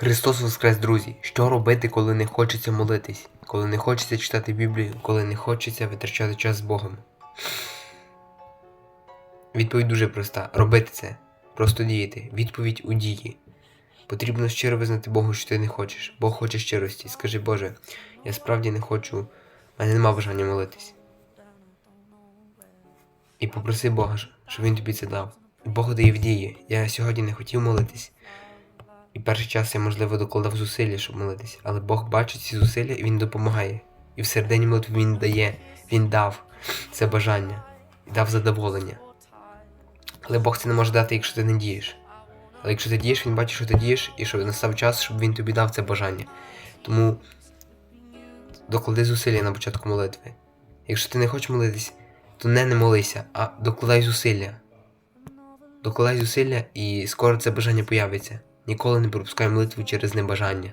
Христос Воскрес, друзі! Що робити, коли не хочеться молитись, коли не хочеться читати Біблію, коли не хочеться витрачати час з Богом? Відповідь дуже проста: робити це. Просто діяти. Відповідь у дії. Потрібно щиро визнати Богу, що ти не хочеш. Бог хоче щирості. Скажи, Боже, я справді не хочу, в мене нема бажання молитись. І попроси Бога, щоб він тобі це дав. Бог дає в дії. Я сьогодні не хотів молитись. І перший час я, можливо, докладав зусилля, щоб молитися, але Бог бачить ці зусилля і Він допомагає. І в середині молитви Він дає, Він дав це бажання і дав задоволення. Але Бог це не може дати, якщо ти не дієш. Але якщо ти дієш, він бачить, що ти дієш, і що настав час, щоб він тобі дав це бажання. Тому доклади зусилля на початку молитви. Якщо ти не хочеш молитись, то не не молися, а докладай зусилля. Докладай зусилля, і скоро це бажання появиться. Ніколи не пропускай молитву через небажання.